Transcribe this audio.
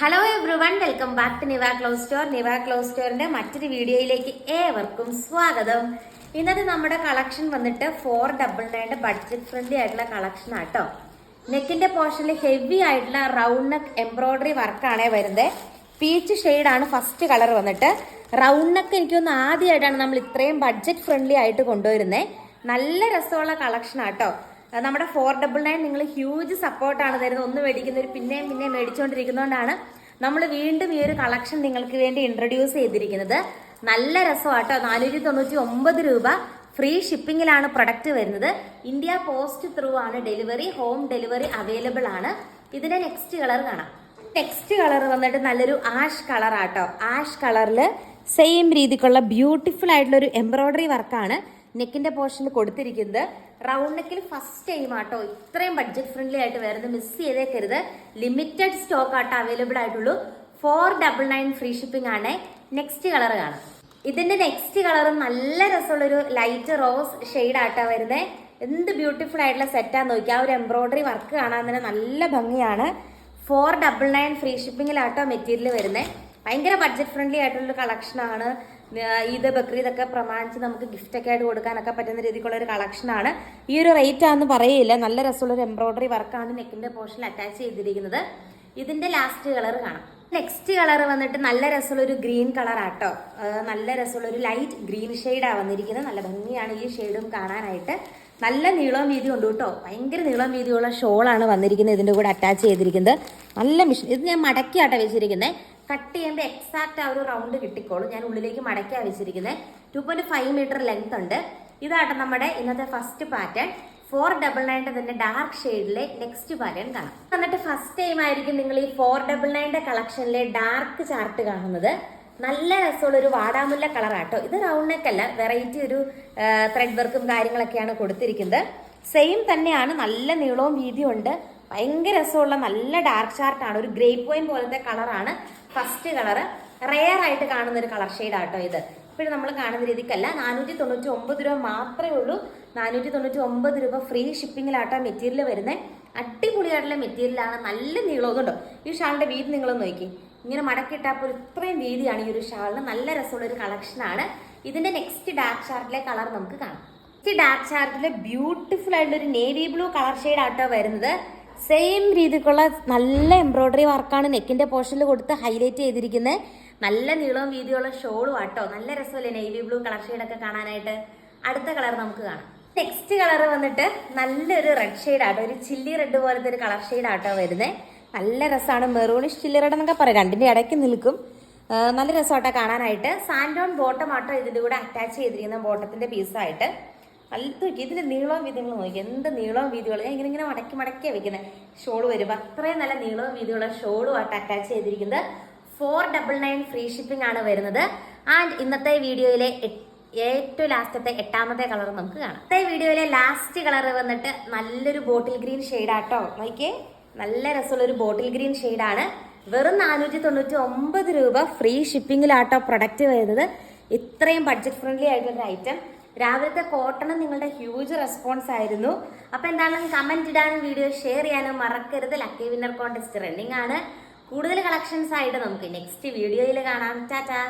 Hello everyone welcome back to Niva clothes store Niva clothes സ്റ്റോറിന്റെ മറ്റൊരു വീഡിയോയിലേക്ക് ഏവർക്കും സ്വാഗതം. ഇന്നത്തെ നമ്മുടെ കളക്ഷൻ വന്നിട്ട് ഫോർ ഡബിൾ നയന്റെ ബഡ്ജറ്റ് ഫ്രണ്ട്ലി ആയിട്ടുള്ള കളക്ഷൻ ആട്ടോ. നെക്കിന്റെ പോർഷനിൽ ഹെവി ആയിട്ടുള്ള റൗണ്ട് നെക്ക് എംബ്രോയിഡറി വർക്കാണ് വരുന്നത് പീച്ച് ഷെയ്ഡാണ് ഫസ്റ്റ് കളർ വന്നിട്ട്. റൗണ്ട് നെക്ക് എനിക്കൊന്ന് ആദ്യമായിട്ടാണ് നമ്മൾ ഇത്രയും ബഡ്ജറ്റ് ഫ്രണ്ട്ലി ആയിട്ട് കൊണ്ടുവരുന്നത് നല്ല രസമുള്ള കളക്ഷൻ ആട്ടോ. നമ്മുടെ ഫോർ ഡബിൾ നയൻ നിങ്ങൾ ഹ്യൂജ് സപ്പോർട്ടാണ് തരുന്നത്. ഒന്ന് മേടിക്കുന്നവർ പിന്നെയും പിന്നെയും മേടിച്ചുകൊണ്ടിരിക്കുന്നതുകൊണ്ടാണ് നമ്മൾ വീണ്ടും ഈ ഒരു കളക്ഷൻ നിങ്ങൾക്ക് വേണ്ടി ഇൻട്രൊഡ്യൂസ് ചെയ്തിരിക്കുന്നത്. നല്ല രസമാട്ടോ നാനൂറ്റി തൊണ്ണൂറ്റി ഒമ്പത് രൂപ ഫ്രീ ഷിപ്പിങ്ങിലാണ് പ്രൊഡക്റ്റ് വരുന്നത്. ഇന്ത്യ പോസ്റ്റ് ത്രൂ ആണ് ഡെലിവറി ഹോം ഡെലിവറി അവൈലബിൾ ആണ്. ഇതിന്റെ നെക്സ്റ്റ് കളർ കാണാം. നെക്സ്റ്റ് കളർ വന്നിട്ട് നല്ലൊരു ആഷ് കളർ ആട്ടോ. ആഷ് കളറിൽ സെയിം രീതിക്കുള്ള ബ്യൂട്ടിഫുൾ ആയിട്ടുള്ള ഒരു എംബ്രോയ്ഡറി വർക്കാണ് നെക്കിന്റെ പോർഷനിൽ കൊടുത്തിരിക്കുന്നത്. റൗണ്ട് നെക്കിൽ ഫസ്റ്റ് ടൈം ആട്ടോ ഇത്രയും ബഡ്ജറ്റ് ഫ്രണ്ട്ലി ആയിട്ട് വരുന്നത് മിസ് ചെയ്തേക്കരുത്. ലിമിറ്റഡ് സ്റ്റോക്ക് ആട്ടോ അവൈലബിൾ ആയിട്ടുള്ളൂ. Four double nine free shipping ആണ്. നെക്സ്റ്റ് കളർ കാണാം. ഇതിന്റെ നെക്സ്റ്റ് കളറും നല്ല രസമുള്ളൊരു ലൈറ്റ് റോസ് ഷെയ്ഡ് ആട്ടോ വരുന്നത് എന്ത് ബ്യൂട്ടിഫുൾ ആയിട്ടുള്ള സെറ്റാന്ന് നോക്കി ആ ഒരു എംബ്രോയിഡറി വർക്ക് കാണാൻ തന്നെ നല്ല ഭംഗിയാണ്. ഫോർ ഡബിൾ നയൻ ഫ്രീ ഷിപ്പിംഗിലാട്ടോ മെറ്റീരിയൽ വരുന്നത് ഭയങ്കര ബഡ്ജറ്റ് ഫ്രണ്ട്ലി ആയിട്ടുള്ള കളക്ഷനാണ് ഈദ് ബക്രീദ് ഒക്കെ പ്രമാണിച്ച് നമുക്ക് ഗിഫ്റ്റൊക്കെ ആയിട്ട് കൊടുക്കാനൊക്കെ പറ്റുന്ന രീതിക്കുള്ള ഒരു കളക്ഷനാണ് ഈ ഒരു റേറ്റ് ആണെന്ന് പറയില്ല നല്ല രസമുള്ള ഒരു എംബ്രോയിഡറി വർക്കാണ് നെക്കിന്റെ പോർഷനിൽ അറ്റാച്ച് ചെയ്തിരിക്കുന്നത്. ഇതിന്റെ ലാസ്റ്റ് കളർ കാണാം. നെക്സ്റ്റ് കളർ വന്നിട്ട് നല്ല രസമുള്ള ഒരു ഗ്രീൻ കളർ ആട്ടോ നല്ല രസമുള്ള ഒരു ലൈറ്റ് ഗ്രീൻ ഷെയ്ഡാണ് വന്നിരിക്കുന്നത്. നല്ല ഭംഗിയാണ് ഈ ഷെയ്ഡും കാണാനായിട്ട്. നല്ല നീളം വീതി ഉണ്ട് കേട്ടോ. ഭയങ്കര നീളം വീതിയുള്ള ഷോളാണ് വന്നിരിക്കുന്നത് ഇതിന്റെ കൂടെ അറ്റാച്ച് ചെയ്തിരിക്കുന്നത്. നല്ല മിഷൻ ഇത് ഞാൻ മടക്കിയാട്ടോ വെച്ചിരിക്കുന്നത് കട്ട് ചെയ്യുമ്പോൾ എക്സാക്റ്റ് ആ ഒരു റൗണ്ട് കിട്ടിക്കോളും. ഞാൻ ഉള്ളിലേക്ക് മടക്കി വെച്ചിരിക്കുന്നത് two point five metre length ഉണ്ട്. ഇതാട്ടെ നമ്മുടെ ഇന്നത്തെ ഫസ്റ്റ് പാറ്റേൺ ഫോർ ഡബിൾ നയന്റെ തന്നെ ഡാർക്ക് ഷെയ്ഡിലെ നെക്സ്റ്റ് പാറ്റേൺ കാണാം. എന്നിട്ട് ഫസ്റ്റ് ടൈം ആയിരിക്കും നിങ്ങൾ ഈ ഫോർ ഡബിൾ നയന്റെ കളക്ഷനിലെ ഡാർക്ക് ചാർട്ട് കാണുന്നത്. നല്ല രസമുള്ള ഒരു വാടാമുല്ല കളറാട്ടോ ഇത് റൗണ്ട് നെക്ക് അല്ല വെറൈറ്റി ഒരു ത്രെഡ് വർക്കും കാര്യങ്ങളൊക്കെയാണ് കൊടുത്തിരിക്കുന്നത്. സെയിം തന്നെയാണ് നല്ല നീളവും വീതിയും ഉണ്ട്. ഭയങ്കര രസമുള്ള നല്ല ഡാർക്ക് ചാർട്ടാണ് ഒരു ഗ്രേ വൈൻ പോലത്തെ കളറാണ് ഫസ്റ്റ് കളറ് റെയർ ആയിട്ട് കാണുന്ന ഒരു കളർ ഷെയ്ഡാട്ടോ ഇത്. ഇപ്പോഴും നമ്മൾ കാണുന്ന രീതിക്കല്ല. നാനൂറ്റി തൊണ്ണൂറ്റി ഒമ്പത് രൂപ മാത്രമേ ഉള്ളൂ. നാനൂറ്റി തൊണ്ണൂറ്റി ഒമ്പത് രൂപ ഫ്രീ ഷിപ്പിങ്ങിലാട്ടോ മെറ്റീരിയൽ വരുന്നത് അടിപൊളിയായിട്ടുള്ള മെറ്റീരിയലാണ് നല്ല ഉണ്ടോ. ഈ ഷാളിന്റെ വീതി നിങ്ങളൊന്ന് നോക്കി. ഇങ്ങനെ മടക്കിയിട്ടപ്പോൾ ഇത്രയും വീതിയാണ് ഈ ഒരു ഷാളിന്. നല്ല രസമുള്ള ഒരു കളക്ഷനാണ് ഇതിന്റെ നെക്സ്റ്റ് ഡാർക്ക് ഷാർട്ടിലെ കളർ നമുക്ക് കാണാം. നെക്സ്റ്റ് ഡാർക്ക് ചാർട്ടിലെ ബ്യൂട്ടിഫുൾ ആയിട്ടുള്ള ഒരു നേവി ബ്ലൂ കളർ ഷെയ്ഡ് ആട്ടോ വരുന്നത്. സെയിം രീതിക്കുള്ള നല്ല എംബ്രോയ്ഡറി വർക്കാണ് നെക്കിന്റെ പോർഷനിൽ കൊടുത്ത് ഹൈലൈറ്റ് ചെയ്തിരിക്കുന്നത് നല്ല നീളവും വീതിയുള്ള ഷോളും ആട്ടോ. നല്ല രസമല്ലേ നേവി ബ്ലൂ കളർ ഷെയ്ഡൊക്കെ കാണാനായിട്ട്. അടുത്ത കളർ നമുക്ക് കാണാം. നെക്സ്റ്റ് കളർ വന്നിട്ട് നല്ലൊരു റെഡ് ഷെയ്ഡ് ആട്ടോ. ഒരു ചില്ലി റെഡ് പോലത്തെ ഒരു കളർ ഷെയ്ഡ് ആട്ടോ വരുന്നത് നല്ല രസമാണ്. മെറൂണിഷ് ചില്ലി റെഡ് എന്നൊക്കെ പറയാം. രണ്ടിന്റെ ഇടയ്ക്ക് നിൽക്കും. നല്ല രസമാട്ടോ കാണാനായിട്ട്. സാൻഡോൺ ബോട്ടം ആട്ടോ ഇതിന്റെ കൂടെ അറ്റാച്ച് ചെയ്തിരിക്കുന്ന ബോട്ടത്തിന്റെ പീസായിട്ട് നല്ല നോക്കി ഇതിന്റെ നീളവും വീതികളും നോക്കി. എന്ത് നീളവും വീതികളും? ഞാൻ ഇങ്ങനെ ഇങ്ങനെ മടക്കി മടക്കിയാണ് വെക്കുന്നത് ഷോൾ വരും അത്രയും നല്ല നീളവും വീതികളും ഷോളും ആയിട്ട് അറ്റാച്ച് ചെയ്തിരിക്കുന്നത് four double nine free shipping ആണ് വരുന്നത്. ആൻഡ് ഇന്നത്തെ വീഡിയോയിലെ ഏറ്റവും ലാസ്റ്റത്തെ എട്ടാമത്തെ കളർ നമുക്ക് കാണാം. ഇന്നത്തെ വീഡിയോയിലെ ലാസ്റ്റ് കളർ വന്നിട്ട് നല്ലൊരു ബോട്ടിൽ ഗ്രീൻ ഷെയ്ഡാട്ടോ നോക്കിയേ നല്ല രസമുള്ള ഒരു ബോട്ടിൽ ഗ്രീൻ ഷെയ്ഡാണ് വെറും നാനൂറ്റി തൊണ്ണൂറ്റി ഒമ്പത് രൂപ ഫ്രീ ഷിപ്പിംഗിലാട്ടോ പ്രൊഡക്റ്റ് വരുന്നത്. ഇത്രയും ബഡ്ജറ്റ് ഫ്രണ്ട്ലി ആയിട്ടുള്ള ഐറ്റം രാവിലത്തെ കോട്ടണം നിങ്ങളുടെ ഹ്യൂജ് റെസ്പോൺസ് ആയിരുന്നു. അപ്പോൾ എന്താണ് കമന്റ് ഇടാനും വീഡിയോ ഷെയർ ചെയ്യാനും മറക്കരുത്. ലക്കി വിന്നർ കോൺടെസ്റ്റ് റണ്ണിംഗ് ആണ്. കൂടുതൽ കളക്ഷൻസ് ആയിട്ട് നമുക്ക് നെക്സ്റ്റ് വീഡിയോയിൽ കാണാം. ടാറ്റാ